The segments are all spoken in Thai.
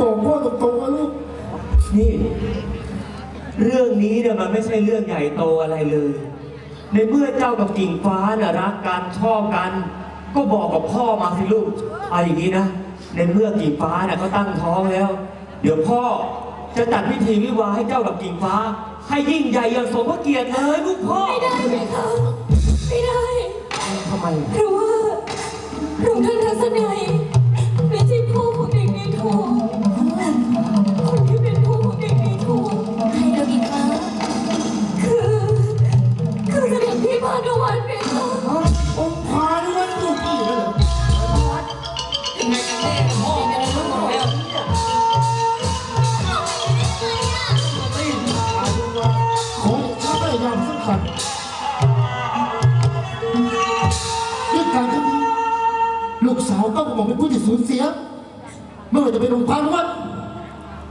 บอกพ่อตรงๆนะลูกนี่ เรื่องนี้เนี่ยมันไม่ใช่เรื่องใหญ่โตอะไรเลย ในเมื่อเจ้ากับกิ่งฟ้าน่ะรักกันชอบกัน ก็บอกกับพ่อมาสิลูกเอาอย่างนี้นะ ในเมื่อกิ่งฟ้าน่ะเขาตั้งท้องแล้ว เดี๋ยวพ่อจะจัดพิธีวิวาห์ให้เจ้ากับกิ่งฟ้า ให้ยิ่งใหญ่อย่างสมพระเกียรติเลยลูกพ่อไม่ได้ไหมคะไม่ได้ทำไมเพราะว่าพระองค์ท่านทัศนัยไม่ใช่พ่อของเด็กในท้อง ได้ยามสำคัญด้วยการครั้งนี้ลูกสาวก็บอกเป็นผู้ที่สูญเสีย ไม่ว่าจะเป็นองค์พานุวัฒน์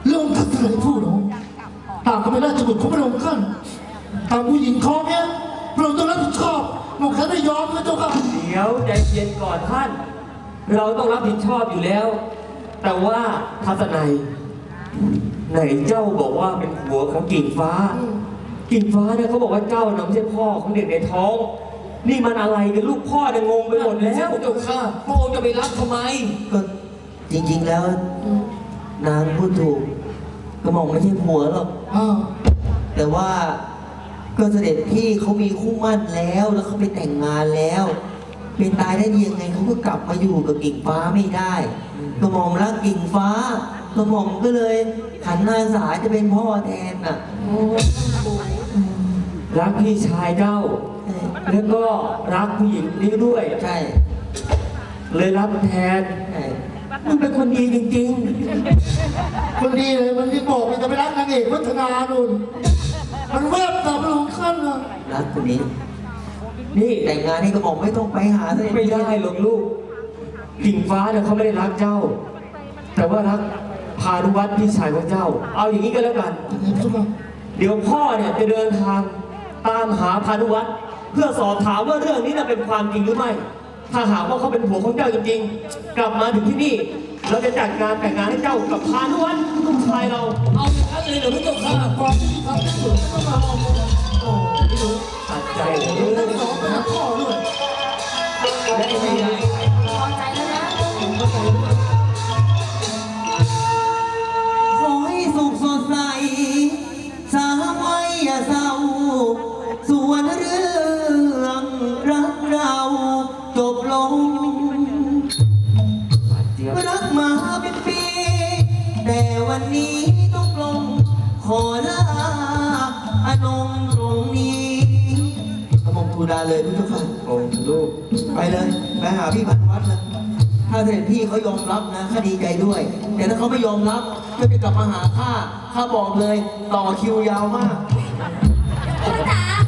หรือองทัศนัยผู้หลงต่างก็เป็นราชบุตรของพระองค์ท่านตามผู้หญิงท้องเนี้ยพระองค์ต้องรับผิดชอบหมอกแค่ไม่ยอมนะเจ้าค่ะเดี๋ยวใจเย็นก่อนท่าน เราต้องรับผิดชอบอยู่แล้ว แต่ว่าทัศนัยไหนเจ้าบอกว่าเป็นผัวของกิ่งฟ้า กิ่งฟ้าเนี่ยเขาบอกว่าเจ้าน่ะไม่ใช่พ่อของเด็กในท้อง นี่มันอะไรกันลูกพ่อเนี่ยงงไปหมดแล้ว เจ้าข้าพระองค์จะไปรับทำไม ก็จริง ๆ แล้วนางพูดถูกกระหม่อมไม่ใช่ผัวหรอกอ่าแต่ว่าก็เสด็จพี่เขามีคู่หมั่นแล้วแล้วเขาไปแต่งงานแล้ว เป็นตายได้ดียังไงเขาก็กลับมาอยู่กับกิ่งฟ้าไม่ได้กระหม่อมรักกิ่งฟ้า กระหม่อมก็เลยขันนาสาจะเป็นพ่อแทนน่ะรักพี่ชายเจ้า แล้วก็รักผู้หญิงนี้ด้วย ใช่ เลยรับแทนใช่มึงเป็นคนดีจริงคนดีเลยมันที่บอกมันจะไปรักนางเอกวัฒนานุนมันแวบตามพระองค์ท่านนะรักคนนี้ๆนี่แต่งงานให้กระหม่อมไม่ต้องไปหาเสด็จไม่พี่ได้หรอกลูกกิ่งฟ้าเนี่ยเขาไม่ได้รักเจ้า แต่ว่ารัก พานุวัฒน์พี่ชายของเจ้า เอาอย่างนี้ก็แล้วกันเห็นใช่ไหมเดี๋ยวพ่อเนี่ยจะเดินทางตามหาพานุวัฒน์เพื่อสอบถามว่าเรื่องนี้น่ะเป็นความจริงหรือไม่ ถ้าหากว่าเขาเป็นผัวของเจ้าจริงๆ กลับมาถึงที่นี่ เราจะจัดงานแต่งงานให้เจ้ากับพานุวัฒน์ลูกชายเรา เอาอย่างนั้นเลยเหรอพระเจ้าข้าความที่ทำได้สุดก็มาโอ้ไม่รู้ตัดใจเดี๋เลย อนงตรงนี้ขมงคูดาเลยพี่ทุกท่านโอ้ลูกไปเลยไปหาพี่พันวัดเลยถ้าเสด็จพี่เขายอมรับนะข้าดีใจด้วย แต่ถ้าเขาไม่ยอมรับก็จะกลับมาหาข้าข้าบอกเลยต่อคิวยาวมาก จ๋า